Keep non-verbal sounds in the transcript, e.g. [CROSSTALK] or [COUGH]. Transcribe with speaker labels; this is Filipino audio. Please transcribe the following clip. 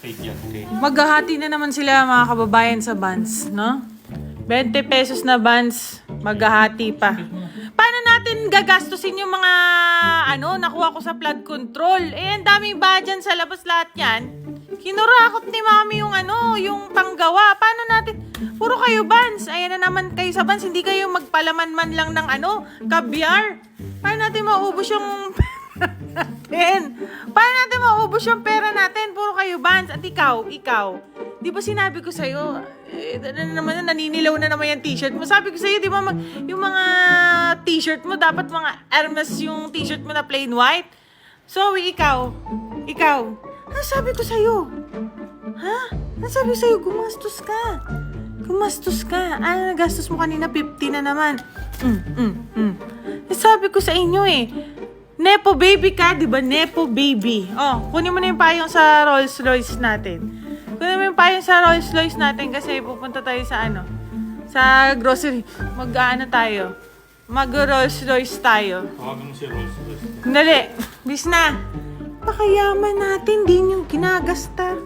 Speaker 1: Fake yan.
Speaker 2: Maghahati na naman sila mga kababayan sa buns, no? 20 pesos na buns, maghahati pa. Paano natin gagastusin yung mga, ano, nakuha ko sa flood control? Eh, ang daming ba dyan sa labas lahat yan? Kinurakot ni mami yung ano, yung panggawa. Paano natin? Puro kayo buns. Ayan na naman kayo sa buns. Hindi kayo magpalaman man lang ng ano, kabyar. Paano natin maubos yung [LAUGHS] natin? Paano natin maubos yung pera natin? Kayo bans. At ikaw, ikaw, di ba sinabi ko sa'yo, eh, na naman, naninilaw na naman yung t-shirt mo. Sabi ko sa'yo, di ba, mag, yung mga t-shirt mo, dapat mga Hermes yung t-shirt mo na plain white. So, ikaw, ikaw, ano sabi ko sa'yo? Ha? Ano sabi ko sa'yo? Gumastos ka. Gumastos ka. Ah, nagastos mo kanina 50 na naman. Mm, mm, mm. Eh, Sabi ko sa inyo eh, Nepo baby ka, di ba? Nepo baby. Oh, kunin mo na yung payong sa Rolls Royce natin. Kunin mo yung payong sa Rolls Royce natin kasi pupunta tayo sa ano, sa grocery. Mag-ano tayo? Mag Rolls Royce tayo.
Speaker 1: Tawagan mo si Rolls Royce.
Speaker 2: Dali, bis na. Pakayaman natin, din yung ginagasta.